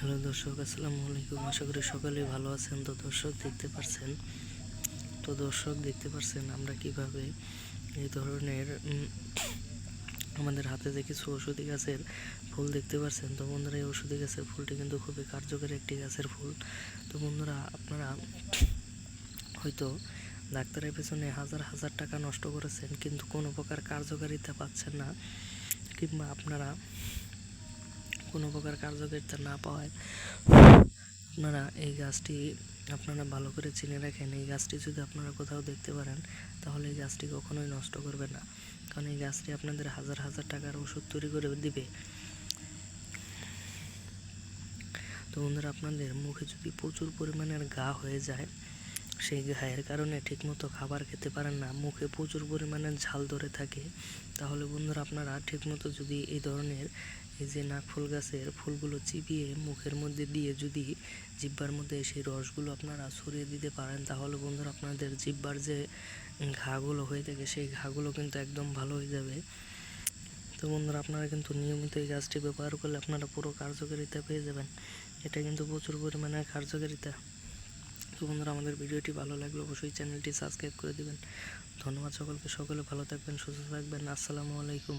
Hello দর্শক, আসসালামু আলাইকুম। আশা করি সকলেই ভালো আছেন। তো দর্শক, দেখতে পাচ্ছেন তো দর্শক, দেখতে পাচ্ছেন আমরা কীভাবে এই ধরনের আমাদের হাতে যে কিছু ওষুধি গাছের ফুল দেখতে পাচ্ছেন তো বন্ধুরা, এই ওষুধি গাছের ফুলটি কিন্তু খুবই কার্যকরী একটি গাছের ফুল। তো বন্ধুরা, আপনারা হয়তো ডাক্তারের পেছনে হাজার হাজার টাকা নষ্ট করেছেন, কিন্তু কোনো প্রকার কার্যকারিতা পাচ্ছেন না, কিংবা আপনারা কোনো প্রকার কার্যকারিতা না পাওয়ায় আপনারা এই গাছটি আপনারা ভালো করে চিনে রাখেন। এই গাছটি যদি আপনারা কোথাও দেখতে পারেন, তাহলে এই গাছটি কখনোই নষ্ট করবে না। কারণ এই গাছটি আপনাদের হাজার হাজার টাকার ওষুধ তৈরি করে দিবে। তো বন্ধুরা, আপনাদের মুখে যদি প্রচুর পরিমাণের গা হয়ে যায় সেই ঘায়ের কারণে ঠিকমতো খাবার খেতে পারেন না। মুখে প্রচুর পরিমাণে ঝাল ধরে থাকে। তাহলে বন্ধুরা আপনারা ঠিকমতো যদি এই ধরনের এই যে নাকফুল গাছের ফুলগুলো চিবিয়ে মুখের মধ্যে দিয়ে যদি জিব্বার মধ্যে সেই রসগুলো আপনারা ছড়িয়ে দিতে পারেন, তাহলে বন্ধুরা আপনাদের জিব্বার যে ঘাগুলো হয়ে থাকে, সেই ঘাগুলো কিন্তু একদম ভালো হয়ে যাবে। তো বন্ধুরা আপনারা কিন্তু নিয়মিত এই গাছটি ব্যবহার করলে আপনারা পুরো কার্যকারিতা পেয়ে যাবেন। এটা কিন্তু প্রচুর পরিমাণে কার্যকারিতা। তো বন্ধুরা, আমাদের ভিডিওটি ভালো লাগলে অবশ্যই চ্যানেলটি সাবস্ক্রাইব করে দেবেন। ধন্যবাদ সকলকে, সকলে ভালো থাকবেন, সুস্থ থাকবেন। আসসালামু আলাইকুম।